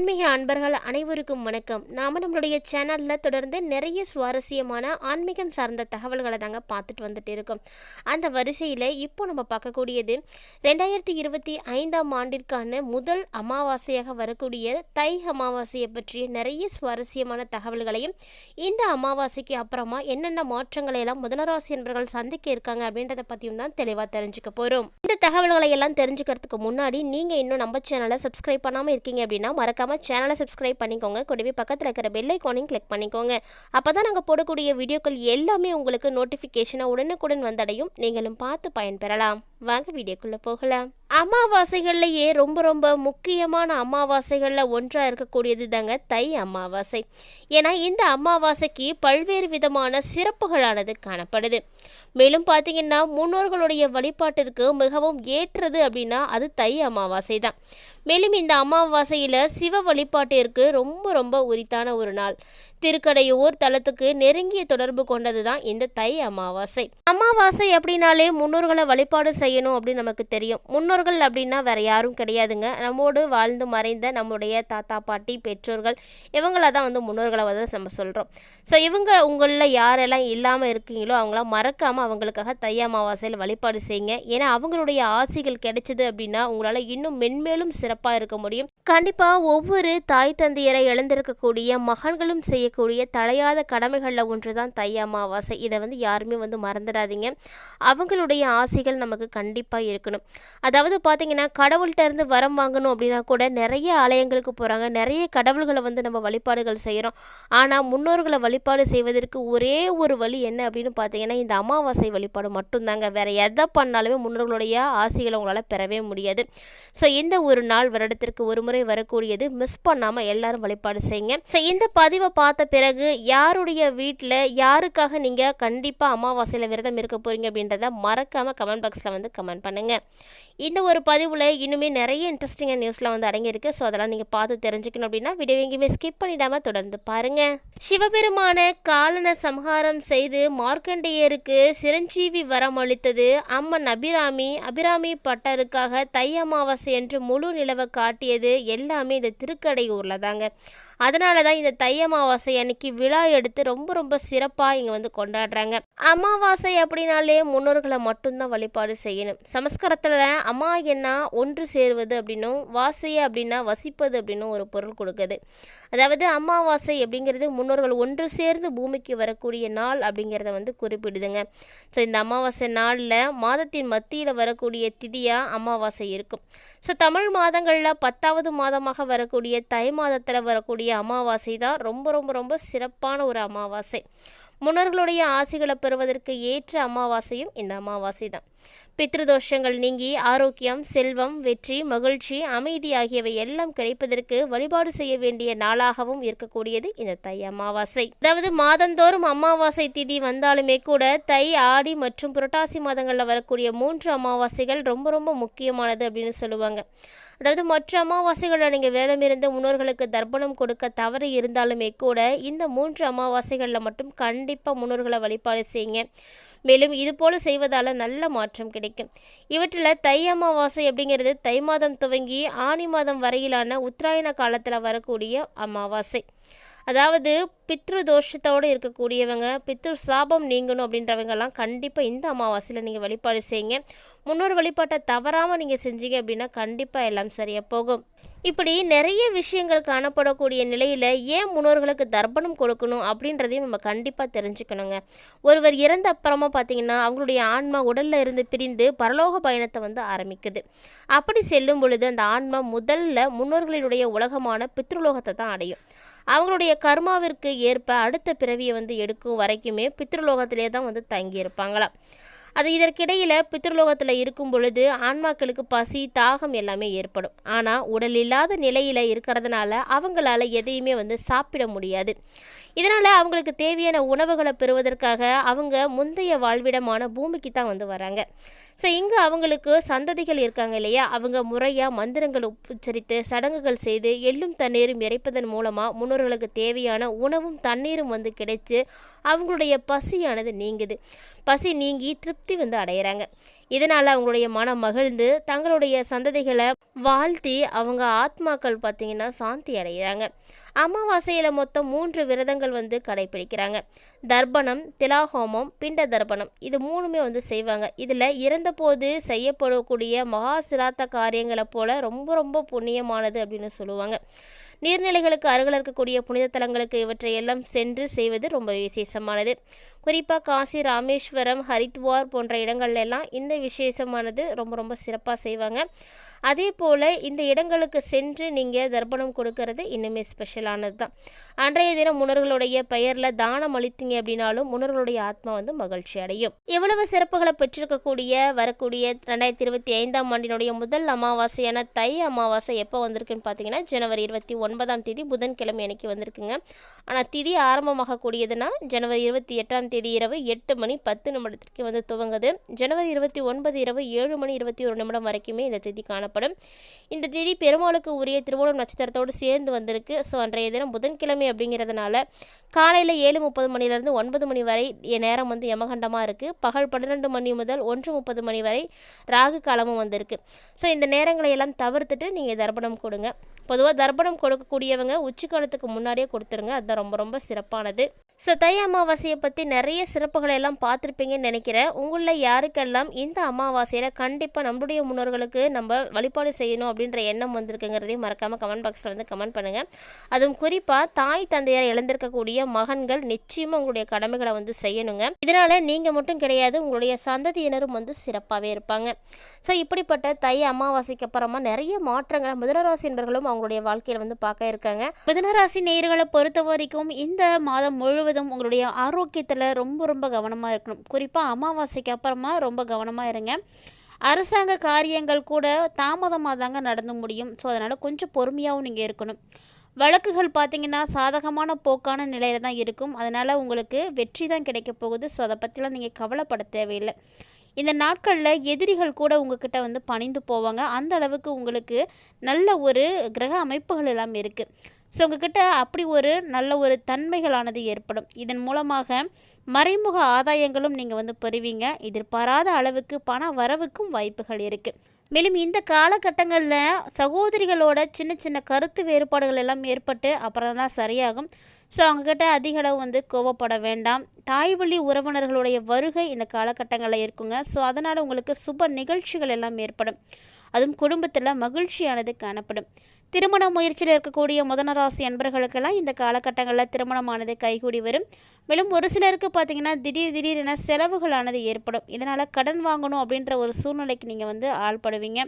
ஆன்மீக அன்பர்கள் அனைவருக்கும் வணக்கம். நாம் நம்மளுடைய சேனலில் தொடர்ந்து நிறைய சுவாரஸ்யமான ஆன்மீகம் சார்ந்த தகவல்களை தாங்க பார்த்துட்டு வந்துட்டு இருக்கோம். அந்த வரிசையில் இப்போ நம்ம பார்க்கக்கூடியது ரெண்டாயிரத்தி இருபத்தி ஐந்தாம் ஆண்டிற்கான முதல் அமாவாசையாக வரக்கூடிய தை அமாவாசையை பற்றிய நிறைய சுவாரஸ்யமான தகவல்களையும் இந்த அமாவாசைக்கு அப்புறமா என்னென்ன மாற்றங்களை எல்லாம் முதலராசி அன்பர்கள் சந்திக்க இருக்காங்க அப்படின்றத பற்றியும் தான் தெளிவாக தெரிஞ்சுக்க போகிறோம் இந்த தகவல்களை எல்லாம் தெரிஞ்சுக்கிறதுக்கு முன்னாடி நீங்கள் இன்னும் நம்ம சேனலை சப்ஸ்கிரைப் பண்ணாமல் இருக்கீங்க அப்படின்னா மறக்காமல் சேனலை சப்ஸ்கிரைப் பண்ணிக்கோங்க. கூடவே பக்கத்தில் இருக்கிற பெல் ஐக்கானையும் கிளிக் பண்ணிக்கோங்க. அப்போ தான் நாங்கள் போடக்கூடிய வீடியோக்கள் எல்லாமே உங்களுக்கு நோட்டிஃபிகேஷனாக உடனுக்குடன் வந்தடையும். நீங்களும் பார்த்து பயன்பெறலாம். வாங்க வீடியோக்குள்ளே போகலாம். அமாவாசைகள்லையே ரொம்ப ரொம்ப முக்கியமான அமாவாசைகளில் ஒன்றாக இருக்கக்கூடியது தாங்க தை அமாவாசை. ஏன்னா இந்த அமாவாசைக்கு பல்வேறு விதமான சிறப்புகளானது காணப்படுது. மேலும் பார்த்தீங்கன்னா முன்னோர்களுடைய வழிபாட்டிற்கு மிகவும் ஏற்றது அப்படின்னா அது தை அமாவாசை தான் மேலும் இந்த அமாவாசையில் சிவ வழிபாட்டிற்கு ரொம்ப ரொம்ப உரித்தான ஒரு நாள். திருக்கடையூர் தலத்துக்கு நெருங்கிய தொடர்பு கொண்டது தான் இந்த தை அமாவாசை. அமாவாசை அப்படின்னாலே முன்னோர்களை வழிபாடு செய்யணும் அப்படின்னு நமக்கு தெரியும். முன்னோர்கள் அப்படின்னா வேற யாரும் கிடையாதுங்க. நம்மோடு வாழ்ந்து மறைந்த நம்முடைய தாத்தா பாட்டி பெற்றோர்கள் இவங்கள தான் வந்து முன்னோர்களை வந்து நம்ம சொல்கிறோம் ஸோ இவங்க உங்களில் யாரெல்லாம் இல்லாமல் இருக்கீங்களோ அவங்களாம் மறக்காமல் அவங்களுக்காக தை அமாவாசையில் வழிபாடு செய்யுங்க. ஏன்னா அவங்களுடைய ஆசைகள் கிடைச்சது அப்படின்னா உங்களால் இன்னும் மென்மேலும் சிறப்பாக இருக்க முடியும். கண்டிப்பாக ஒவ்வொரு தாய் தந்தையரை இழந்திருக்கக்கூடிய மகன்களும் செய்யக்கூடிய தலையாத கடமைகளில் ஒன்று தான் தை அமாவாசை. இதை வந்து யாருமே வந்து மறந்துடாதீங்க. அவங்களுடைய ஆசைகள் நமக்கு கண்டிப்பாக இருக்கணும். அதாவது பார்த்தீங்கன்னா கடவுள்கிட்ட இருந்து வரம் வாங்கணும் அப்படின்னா கூட நிறைய ஆலயங்களுக்கு போகிறாங்க நிறைய கடவுள்களை வந்து நம்ம வழிபாடுகள் செய்கிறோம் ஆனால் முன்னோர்களை வழிபாடு செய்வதற்கு ஒரே ஒரு வழி என்ன அப்படின்னு பார்த்தீங்கன்னா இந்த அமாவாசை வழிபாடு மட்டும்தாங்க. வேறு எதை பண்ணாலுமே முன்னோர்களுடைய ஆசைகளை உங்களால் பெறவே முடியாது. ஸோ இந்த ஒரு நாள் வருடத்திற்கு ஒரு முறை வரக்கூடியது. மிஸ் பண்ணாமல் எல்லாரும் வழிபாடு செய்யுங்க. ஸோ இந்த பதிவை பார்த்த பிறகு யாருடைய வீட்டில் யாருக்காக நீங்கள் கண்டிப்பாக அமாவாசையில் விரதம் இருக்க போகிறீங்க அப்படின்றத மறக்காமல் கமெண்ட் பாக்ஸில் வந்து கமெண்ட் பண்ணுங்கள் இந்த ஒரு பதிவில் இன்னுமே நிறைய இன்ட்ரெஸ்டிங்காக நியூஸ்லாம் வந்து அடங்கியிருக்கு. ஸோ அதெல்லாம் நீங்கள் பார்த்து தெரிஞ்சுக்கணும் அப்படின்னா வீடியோ எங்கேயுமே ஸ்கிப் பண்ணிடாமல் தொடர்ந்து பாருங்கள் சிவபெருமான காலன சம்ஹாரம் செய்து மார்க்கண்டேயருக்கு சிரஞ்சீவி வரம் அளித்தது அம்மன் அபிராமி அபிராமி பட்டருக்காக தை அமாவாசை என்று முழு நிலவை காட்டியது எல்லாமே இந்த திருக்கடையூரில் தாங்க அதனால தான் இந்த தை அமாவாசை அன்னைக்கு விழா எடுத்து ரொம்ப ரொம்ப சிறப்பாக இங்கே வந்து கொண்டாடுறாங்க. அமாவாசை அப்படின்னாலே முன்னோர்களை மட்டும்தான் வழிபாடு செய்யணும். சமஸ்கிருதத்தில் அம்மா என்ன ஒன்று சேருவது அப்படின்னும் வாசைய அப்படின்னா வசிப்பது அப்படின்னும் ஒரு பொருள் கொடுக்குது. அதாவது அமாவாசை அப்படிங்கிறது முன்னோர்கள் ஒன்று சேர்ந்து பூமிக்கு வரக்கூடிய நாள் அப்படிங்கிறத வந்து குறிப்பிடுதுங்க. ஸோ இந்த அமாவாசை நாளில் மாதத்தின் மத்தியில் வரக்கூடிய திதியாக அமாவாசை இருக்கும். ஸோ தமிழ் மாதங்களில் பத்தாவது மாதமாக வரக்கூடிய தை மாதத்தில் வரக்கூடிய அமாவாசை தான் ரொம்ப ரொம்ப ரொம்ப சிறப்பான ஒரு அமாவாசை. முன்னோர்களுடைய ஆசைகளை பெறுவதற்கு ஏற்ற அமாவாசையும் இந்த அமாவாசை தான். பித்ருதோஷங்கள் நீங்கி ஆரோக்கியம் செல்வம் வெற்றி மகிழ்ச்சி அமைதி ஆகியவை எல்லாம் கிடைப்பதற்கு வழிபாடு செய்ய வேண்டிய நாளாகவும் இருக்கக்கூடியது இந்த தை அமாவாசை. அதாவது மாதந்தோறும் அமாவாசை திதி வந்தாலுமே கூட தை ஆடி மற்றும் புரட்டாசி மாதங்களில் வரக்கூடிய மூன்று அமாவாசைகள் ரொம்ப ரொம்ப முக்கியமானது அப்படின்னு சொல்லுவாங்க. அதாவது மற்ற அமாவாசைகளில் நீங்கள் வேதம் இருந்து முன்னோர்களுக்கு தர்ப்பணம் கொடுக்க தவறு இருந்தாலுமே கூட இந்த மூன்று அமாவாசைகளில் மட்டும் கண்டிப்பாக முன்னோர்களை வழிபாடு செய்யுங்க. மேலும் இது போல செய்வதால் நல்ல மாற்றம் கிடைக்கும். இவற்றில் தை அமாவாசை அப்படிங்கிறது தை மாதம் துவங்கி ஆனி மாதம் வரையிலான உத்தராயண காலத்தில் வரக்கூடிய அமாவாசை. அதாவது பித்ரு தோஷத்தோடு இருக்கக்கூடியவங்க பித்ரு சாபம் நீங்கணும் அப்படின்றவங்கெல்லாம் கண்டிப்பாக இந்த அமாவாசையில் நீங்கள் வழிபாடு செய்யுங்க. முன்னொரு வழிபாட்டை தவறாமல் நீங்கள் செஞ்சீங்க அப்படின்னா கண்டிப்பாக எல்லாம் சரியாக போகும். இப்படி நிறைய விஷயங்கள் காணப்படக்கூடிய நிலையில் ஏன் முன்னோர்களுக்கு தர்ப்பணம் கொடுக்கணும் அப்படின்றதையும் நம்ம கண்டிப்பாக தெரிஞ்சுக்கணுங்க. ஒருவர் இறந்த அப்புறமா பார்த்தீங்கன்னா அவங்களுடைய ஆன்மா உடலில் இருந்து பிரிந்து பரலோக பயணத்தை வந்து ஆரம்பிக்குது. அப்படி செல்லும் பொழுது அந்த ஆன்மா முதல்ல முன்னோர்களினுடைய உலகமான பித்ருலோகத்தை தான் அடையும். அவங்களுடைய கர்மாவிற்கு ஏற்ப அடுத்த பிறவியை வந்து எடுக்கும் வரைக்குமே பித்ருலோகத்திலே தான் வந்து தங்கியிருப்பாங்களாம். அது இதற்கிடையில் பித்ருலோகத்தில் இருக்கும் பொழுது ஆன்மாக்களுக்கு பசி தாகம் எல்லாமே ஏற்படும். ஆனால் உடல் இல்லாத நிலையில் இருக்கிறதுனால அவங்களால எதையுமே வந்து சாப்பிட முடியாது. இதனால் அவங்களுக்கு தேவையான உணவுகளை பெறுவதற்காக அவங்க முந்தைய வாழ்விடமான பூமிக்கு தான் வந்து வராங்க. ஸோ இங்கே அவங்களுக்கு சந்ததிகள் இருக்காங்க இல்லையா? அவங்க முறையாக மந்திரங்கள் உச்சரித்து சடங்குகள் செய்து எள்ளும் தண்ணீரும் இறைப்பதன் மூலமாக முன்னோர்களுக்கு தேவையான உணவும் தண்ணீரும் வந்து கிடைச்சு அவங்களுடைய பசியானது நீங்குது. பசி நீங்கி திருப்தி வந்து அடையிறாங்க. இதனால் அவங்களுடைய மனம் மகிழ்ந்து தங்களுடைய சந்ததிகளை வாழ்த்தி அவங்க ஆத்மாக்கள் பார்த்திங்கன்னா சாந்தி அடைகிறாங்க. அமாவாசையில் மொத்தம் மூன்று விரதங்கள் வந்து கடைபிடிக்கிறாங்க. தர்ப்பணம் திலாஹோமம் பிண்ட தர்ப்பணம் இது மூணுமே வந்து செய்வாங்க. இதில் இறந்தபோது செய்யப்படக்கூடிய மகா சிராத்த காரியங்களை போல ரொம்ப ரொம்ப புண்ணியமானது அப்படின்னு சொல்லுவாங்க. நீர்நிலைகளுக்கு அருகில் இருக்கக்கூடிய புனித தலங்களுக்கு இவற்றை எல்லாம் சென்று செய்வது ரொம்ப விசேஷமானது. குறிப்பாக காசி ராமேஸ்வரம் ஹரித்வார் போன்ற இடங்கள்ல எல்லாம் இந்த விசேஷமானது ரொம்ப ரொம்ப சிறப்பாக செய்வாங்க. அதே போல் இந்த இடங்களுக்கு சென்று நீங்கள் தர்ப்பணம் கொடுக்கறது இன்னுமே ஸ்பெஷலானது தான். அன்றைய தினம் முன்னர்களுடைய பெயரில் தானம் அளித்தீங்க அப்படின்னாலும் முன்னர்களுடைய ஆத்மா வந்து மகிழ்ச்சி அடையும். எவ்வளவு சிறப்புகளை பெற்றிருக்கக்கூடிய வரக்கூடிய ரெண்டாயிரத்தி இருபத்தி ஐந்தாம் ஆண்டினுடைய முதல் அமாவாசையான தை அமாவாசை எப்போ வந்திருக்குன்னு பார்த்தீங்கன்னா ஜனவரி இருபத்தி ஒன்பதாம் தேதி புதன்கிழமை அன்னைக்கு வந்திருக்குங்க. ஆனால் திதி ஆரம்பமாகக்கூடியதுன்னா ஜனவரி இருபத்தி எட்டாம் தேதி இரவு எட்டு மணி பத்து நிமிடத்திற்கு வந்து துவங்குது. ஜனவரி இருபத்தி ஒன்பது இரவு ஏழு மணி இருபத்தி ஒரு நிமிடம் வரைக்குமே இந்த திதி காணப்படும். இந்த திதி பெருமாளுக்கு உரிய திருவோணம் நட்சத்திரத்தோடு சேர்ந்து வந்திருக்கு. ஸோ அன்றைய தினம் புதன்கிழமை அப்படிங்கிறதுனால காலையில் ஏழு முப்பது மணிலேருந்து ஒன்பது மணி வரை நேரம் வந்து யமகண்டமாக இருக்குது பகல் பன்னிரெண்டு மணி முதல் ஒன்று முப்பது மணி வரை ராகு காலமும் வந்திருக்கு. ஸோ இந்த நேரங்களை எல்லாம் தவிர்த்துட்டு நீங்கள் தர்ப்பணம் கொடுங்க. பொதுவாக தர்ப்பணம் கொடுக்கக்கூடியவங்க உச்சிக்காலத்துக்கு முன்னாடியே கொடுத்துருங்க. அதுதான் ரொம்ப ரொம்ப சிறப்பானது. ஸோ தை அமாவாசையை பற்றி நிறைய சிறப்புகளை எல்லாம் பார்த்துருப்பீங்கன்னு நினைக்கிறேன். உங்களில் யாருக்கெல்லாம் இந்த அமாவாசையில் கண்டிப்பாக நம்மளுடைய முன்னோர்களுக்கு நம்ம வழிபாடு செய்யணும் அப்படின்ற எண்ணம் வந்திருக்குங்கிறதையும் மறக்காமல் கமெண்ட் பாக்ஸில் வந்து கமெண்ட் பண்ணுங்கள் அதுவும் குறிப்பாக தாய் தந்தையார் இழந்திருக்கக்கூடிய மகன்கள் நிச்சயமாக உங்களுடைய கடமைகளை வந்து செய்யணுங்க. இதனால் நீங்கள் மட்டும் கிடையாது உங்களுடைய சந்ததியினரும் வந்து சிறப்பாகவே இருப்பாங்க. ஸோ இப்படிப்பட்ட தை அமாவாசைக்கு அப்புறமா நிறைய மாற்றங்களை முதலராசி என்பர்களும் அவங்களுடைய வாழ்க்கையில் வந்து பார்க்க இருக்காங்க. மிதனராசி நேயர்களை பொறுத்த வரைக்கும் இந்த மாதம் முழுவதும் உங்களுடைய ஆரோக்கியத்தில் ரொம்ப ரொம்ப கவனமாக இருக்கணும். குறிப்பாக அமாவாசைக்கு அப்புறமா ரொம்ப கவனமாக இருங்க. அரசாங்க காரியங்கள் கூட தாமதமாக தாங்க நடந்து முடியும். ஸோ அதனால் கொஞ்சம் பொறுமையாகவும் நீங்கள் இருக்கணும். வழக்குகள் பார்த்திங்கன்னா சாதகமான போக்கான நிலையில் தான் இருக்கும். அதனால் உங்களுக்கு வெற்றி தான் கிடைக்க போகுது. ஸோ அதை பற்றிலாம் நீங்கள் கவலைப்பட தேவையில்லை. இந்த நாட்களில் எதிரிகள் கூட உங்ககிட்ட வந்து பணிந்து போவாங்க. அந்த அளவுக்கு உங்களுக்கு நல்ல ஒரு கிரக அமைப்புகள் எல்லாம் இருக்குது ஸோ உங்ககிட்ட அப்படி ஒரு நல்ல ஒரு தன்மைகளானது ஏற்படும். இதன் மூலமாக மறைமுக ஆதாயங்களும் நீங்கள் வந்து பெறுவீங்க. எதிர்பாராத அளவுக்கு பண வரவுக்கும் வாய்ப்புகள் இருக்குது மேலும் இந்த காலகட்டங்களில் சகோதரிகளோட சின்ன சின்ன கருத்து வேறுபாடுகள் எல்லாம் ஏற்பட்டு அப்புறம் தான் சரியாகும். ஸோ அவங்கக்கிட்ட அதிக அளவு வந்து கோவப்பட வேண்டாம். தாய் வழி உறவினர்களுடைய வருகை இந்த காலகட்டங்களில் இருக்குங்க. ஸோ அதனால் உங்களுக்கு சுப நிகழ்ச்சிகள் எல்லாம் ஏற்படும். அதுவும் குடும்பத்தில் மகிழ்ச்சியானது காணப்படும். திருமண முயற்சியில் இருக்கக்கூடிய முதனராசி அன்பர்களுக்கெல்லாம் இந்த காலகட்டங்களில் திருமணமானது கைகூடி வரும். மேலும் ஒரு சிலருக்கு பார்த்தீங்கன்னா திடீர் திடீரென செலவுகளானது ஏற்படும். இதனால் கடன் வாங்கணும் அப்படின்ற ஒரு சூழ்நிலைக்கு நீங்கள் வந்து ஆள்படுவீங்க.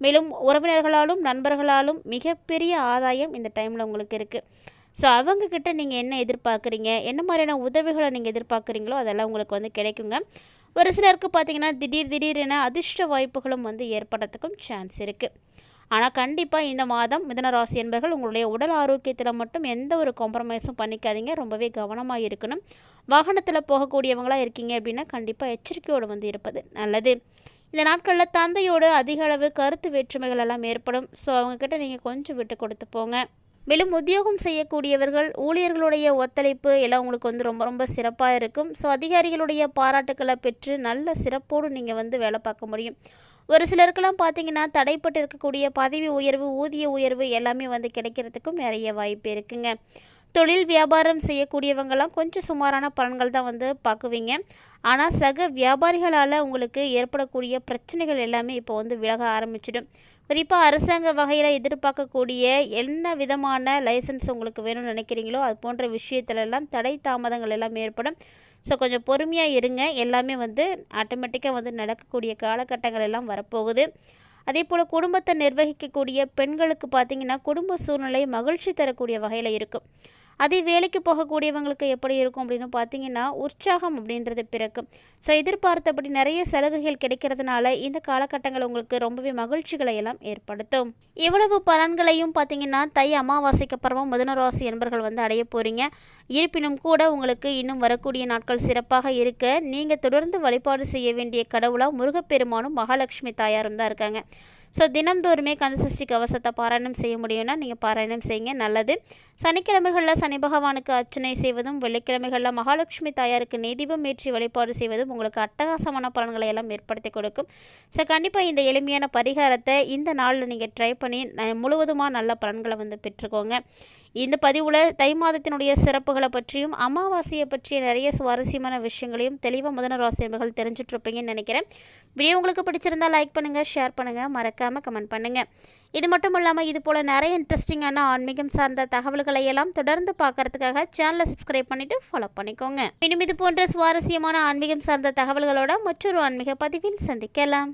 மேலும் உறவினர்களாலும் நண்பர்களாலும் மிகப்பெரிய ஆதாயம் இந்த டைமில் உங்களுக்கு இருக்குது ஸோ அவங்கக்கிட்ட நீங்கள் என்ன எதிர்பார்க்குறீங்க? என்ன மாதிரியான உதவிகளை நீங்கள் எதிர்பார்க்குறீங்களோ அதெல்லாம் உங்களுக்கு வந்து கிடைக்குங்க. ஒரு சிலருக்கு பார்த்தீங்கன்னா திடீர் திடீரென அதிர்ஷ்ட வாய்ப்புகளும் வந்து ஏற்படுறதுக்கும் சான்ஸ் இருக்குது ஆனால் கண்டிப்பாக இந்த மாதம் மிதனராசி என்பர்கள் உங்களுடைய உடல் ஆரோக்கியத்தில் மட்டும் எந்த ஒரு காம்ப்ரமைஸும் பண்ணிக்காதீங்க. ரொம்பவே கவனமாக இருக்கணும். வாகனத்தில் போகக்கூடியவங்களாக இருக்கீங்க அப்படின்னா கண்டிப்பாக எச்சரிக்கையோடு வந்து இருப்பது நல்லது. இந்த நாட்களில் தந்தையோடு அதிக அளவு கருத்து வேற்றுமைகள் எல்லாம் ஏற்படும். ஸோ அவங்கக்கிட்ட நீங்கள் கொஞ்சம் விட்டு கொடுத்து போங்க. மேலும் உத்தியோகம் செய்யக்கூடியவர்கள் ஊழியர்களுடைய ஒத்துழைப்பு எல்லாம் உங்களுக்கு வந்து ரொம்ப ரொம்ப சிறப்பாக இருக்கும். ஸோ அதிகாரிகளுடைய பாராட்டுக்களை பெற்று நல்ல சிறப்போடு நீங்கள் வந்து வேலை பார்க்க முடியும். ஒரு சிலருக்கெல்லாம் பார்த்தீங்கன்னா தடைப்பட்டு இருக்கக்கூடிய பதவி உயர்வு ஊதிய உயர்வு எல்லாமே வந்து கிடைக்கிறதுக்கும் நிறைய வாய்ப்பு இருக்குங்க. தொழில் வியாபாரம் செய்யக்கூடியவங்கெல்லாம் கொஞ்சம் சுமாரான பலன்கள் தான் வந்து பார்க்குவீங்க. ஆனால் சக வியாபாரிகளால் உங்களுக்கு ஏற்படக்கூடிய பிரச்சனைகள் எல்லாமே இப்போ வந்து விலக ஆரம்பிச்சிடும். குறிப்பாக அரசாங்க வகையில் எதிர்பார்க்கக்கூடிய என்ன விதமான லைசன்ஸ் உங்களுக்கு வேணும்னு நினைக்கிறீங்களோ அது போன்ற விஷயத்துலலாம் தடை தாமதங்கள் எல்லாம் ஏற்படும். ஸோ கொஞ்சம் பொறுமையாக இருங்க. எல்லாமே வந்து ஆட்டோமேட்டிக்காக வந்து நடக்கக்கூடிய காலகட்டங்கள் எல்லாம் வரப்போகுது. அதே போல் குடும்பத்தை நிர்வகிக்கக்கூடிய பெண்களுக்கு பார்த்திங்கன்னா குடும்ப சூழ்நிலை மகிழ்ச்சி தரக்கூடிய வகையில் இருக்கும். அதே வேலைக்கு போகக்கூடியவங்களுக்கு எப்படி இருக்கும் அப்படின்னு பார்த்தீங்கன்னா உற்சாகம் அப்படின்றது பிறக்கும். ஸோ எதிர்பார்த்தபடி நிறைய சலுகைகள் கிடைக்கிறதுனால இந்த காலகட்டங்கள் உங்களுக்கு ரொம்பவே மகிழ்ச்சிகளை எல்லாம் ஏற்படுத்தும். இவ்வளவு பலன்களையும் பார்த்தீங்கன்னா தை அமாவாசைக்கு அப்புறமா முதனராசி என்பர்கள் வந்து அடைய போகிறீங்க இருப்பினும் கூட உங்களுக்கு இன்னும் வரக்கூடிய நாட்கள் சிறப்பாக இருக்க நீங்கள் தொடர்ந்து வழிபாடு செய்ய வேண்டிய கடவுளாக முருகப்பெருமானும் மகாலட்சுமி தாயாரும் தான் இருக்காங்க. ஸோ தினம்தோறுமே கந்தசஷ்டி கவசத்தை பாராயணம் செய்ய முடியும்னா நீங்கள் பாராயணம் செய்யுங்க நல்லது. சனிக்கிழமைகளில் சனி பகவானுக்கு அர்ச்சனை செய்வதும் வெள்ளிக்கிழமைகளில் மகாலட்சுமி தாயாருக்கு நெதிபம் ஏற்றி வழிபாடு செய்வதும் உங்களுக்கு அட்டகாசமான பலன்களை எல்லாம் ஏற்படுத்தி கொடுக்கும். ஸோ கண்டிப்பாக இந்த எளிமையான பரிகாரத்தை இந்த நாளில் நீங்கள் ட்ரை பண்ணி முழுவதுமாக நல்ல பலன்களை வந்து பெற்றுக்கோங்க. இந்த பதிவில் தை மாதத்தினுடைய சிறப்புகளை பற்றியும் அமாவாசையை பற்றிய நிறைய சுவாரஸ்யமான விஷயங்களையும் தெளிவாக முதன ஆசிரியர்கள் தெரிஞ்சுட்ருப்பீங்கன்னு நினைக்கிறேன். வீடியோ உங்களுக்கு பிடிச்சிருந்தா லைக் பண்ணுங்கள் ஷேர் பண்ணுங்கள் மறக்க மறக்காமல் கமெண்ட் பண்ணுங்கள் இது மட்டும் இல்லாமல் இது போல் நிறைய இன்ட்ரெஸ்டிங்கான ஆன்மீகம் சார்ந்த தகவல்களை எல்லாம் தொடர்ந்து பார்க்கறதுக்காக சேனலை சப்ஸ்கிரைப் பண்ணிவிட்டு ஃபாலோ பண்ணிக்கோங்க. இன்னும் இது போன்ற சுவாரஸ்யமான ஆன்மீகம் சார்ந்த தகவல்களோட மற்றொரு ஆன்மீக பதிவில் சந்திக்கலாம்.